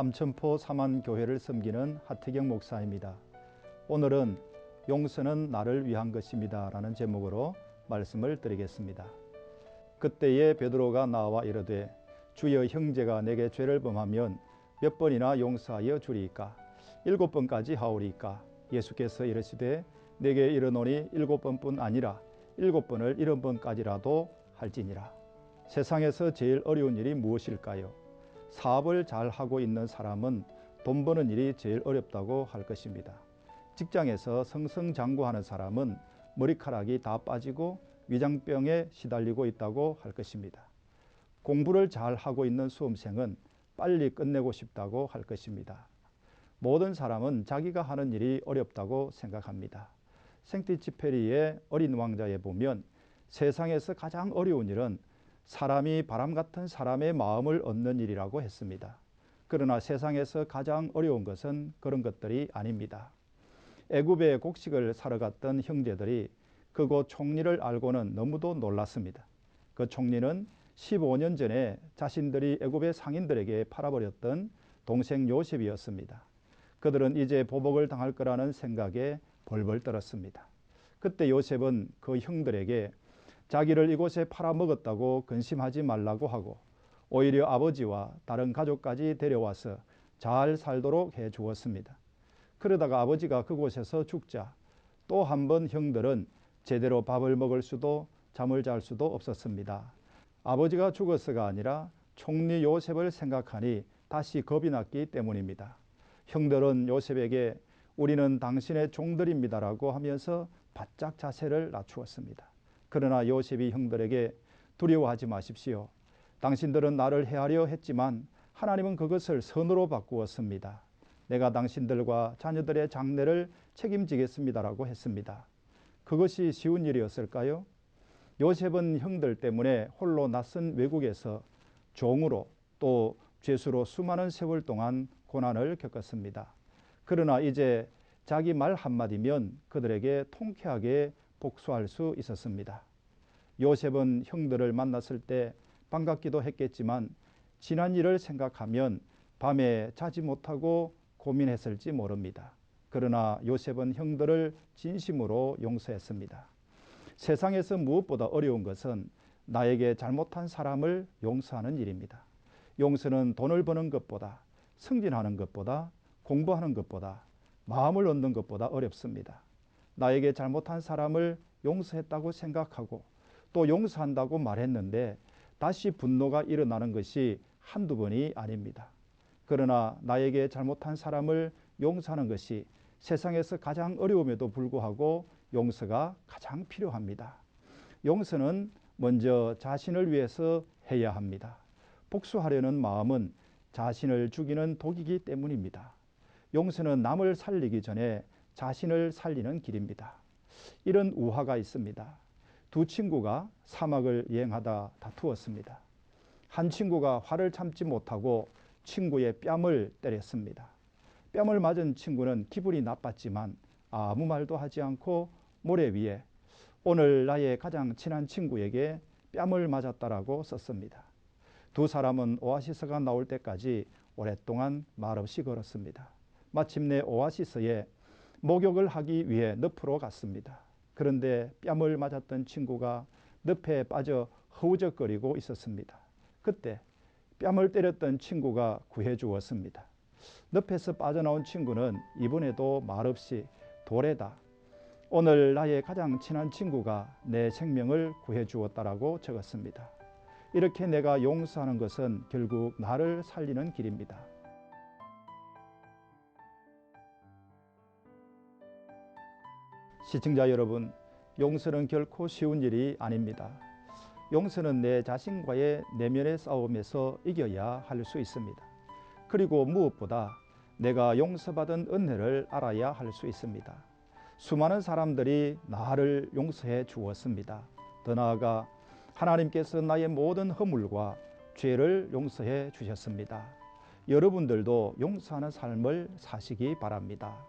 삼천포 삼안교회를 섬기는 하태경 목사입니다. 오늘은 용서는 나를 위한 것입니다. 라는 제목으로 말씀을 드리겠습니다. 그때에 베드로가 나와 이르되 주여 형제가 내게 죄를 범하면 몇 번이나 용서하여 주리이까 일곱 번까지 하오리이까 예수께서 이르시되 내게 이르노니 일곱 번뿐 아니라 일곱 번을 일흔 번까지라도 할지니라 세상에서 제일 어려운 일이 무엇일까요? 사업을 잘 하고 있는 사람은 돈 버는 일이 제일 어렵다고 할 것입니다. 직장에서 성성장구하는 사람은 머리카락이 다 빠지고 위장병에 시달리고 있다고 할 것입니다. 공부를 잘 하고 있는 수험생은 빨리 끝내고 싶다고 할 것입니다. 모든 사람은 자기가 하는 일이 어렵다고 생각합니다. 생티치페리의 어린 왕자에 보면 세상에서 가장 어려운 일은 사람이 바람 같은 사람의 마음을 얻는 일이라고 했습니다. 그러나 세상에서 가장 어려운 것은 그런 것들이 아닙니다. 애굽에 곡식을 사러 갔던 형제들이 그곳 총리를 알고는 너무도 놀랐습니다. 그 총리는 15년 전에 자신들이 애굽의 상인들에게 팔아버렸던 동생 요셉이었습니다. 그들은 이제 보복을 당할 거라는 생각에 벌벌 떨었습니다. 그때 요셉은 그 형들에게 자기를 이곳에 팔아먹었다고 근심하지 말라고 하고 오히려 아버지와 다른 가족까지 데려와서 잘 살도록 해 주었습니다. 그러다가 아버지가 그곳에서 죽자 또 한 번 형들은 제대로 밥을 먹을 수도 잠을 잘 수도 없었습니다. 아버지가 죽었어가 아니라 총리 요셉을 생각하니 다시 겁이 났기 때문입니다. 형들은 요셉에게 우리는 당신의 종들입니다라고 하면서 바짝 자세를 낮추었습니다. 그러나 요셉이 형들에게 두려워하지 마십시오. 당신들은 나를 해하려 했지만 하나님은 그것을 선으로 바꾸었습니다. 내가 당신들과 자녀들의 장례를 책임지겠습니다라고 했습니다. 그것이 쉬운 일이었을까요? 요셉은 형들 때문에 홀로 낯선 외국에서 종으로 또 죄수로 수많은 세월 동안 고난을 겪었습니다. 그러나 이제 자기 말 한마디면 그들에게 통쾌하게 복수할 수 있었습니다. 요셉은 형들을 만났을 때 반갑기도 했겠지만 지난 일을 생각하면 밤에 자지 못하고 고민했을지 모릅니다. 그러나 요셉은 형들을 진심으로 용서했습니다. 세상에서 무엇보다 어려운 것은 나에게 잘못한 사람을 용서하는 일입니다. 용서는 돈을 버는 것보다 승진하는 것보다 공부하는 것보다 마음을 얻는 것보다 어렵습니다. 나에게 잘못한 사람을 용서했다고 생각하고 또 용서한다고 말했는데 다시 분노가 일어나는 것이 한두 번이 아닙니다. 그러나 나에게 잘못한 사람을 용서하는 것이 세상에서 가장 어려움에도 불구하고 용서가 가장 필요합니다. 용서는 먼저 자신을 위해서 해야 합니다. 복수하려는 마음은 자신을 죽이는 독이기 때문입니다. 용서는 남을 살리기 전에 자신을 살리는 길입니다. 이런 우화가 있습니다. 두 친구가 사막을 여행하다 다투었습니다. 한 친구가 화를 참지 못하고 친구의 뺨을 때렸습니다. 뺨을 맞은 친구는 기분이 나빴지만 아무 말도 하지 않고 모래 위에 오늘 나의 가장 친한 친구에게 뺨을 맞았다라고 썼습니다. 두 사람은 오아시스가 나올 때까지 오랫동안 말없이 걸었습니다. 마침내 오아시스에 목욕을 하기 위해 늪으로 갔습니다. 그런데 뺨을 맞았던 친구가 늪에 빠져 허우적거리고 있었습니다. 그때 뺨을 때렸던 친구가 구해 주었습니다. 늪에서 빠져나온 친구는 이번에도 말없이 돌에다 오늘 나의 가장 친한 친구가 내 생명을 구해 주었다라고 적었습니다. 이렇게 내가 용서하는 것은 결국 나를 살리는 길입니다. 시청자 여러분, 용서는 결코 쉬운 일이 아닙니다. 용서는 내 자신과의 내면의 싸움에서 이겨야 할 수 있습니다. 그리고 무엇보다 내가 용서받은 은혜를 알아야 할 수 있습니다. 수많은 사람들이 나를 용서해 주었습니다. 더 나아가 하나님께서 나의 모든 허물과 죄를 용서해 주셨습니다. 여러분들도 용서하는 삶을 사시기 바랍니다.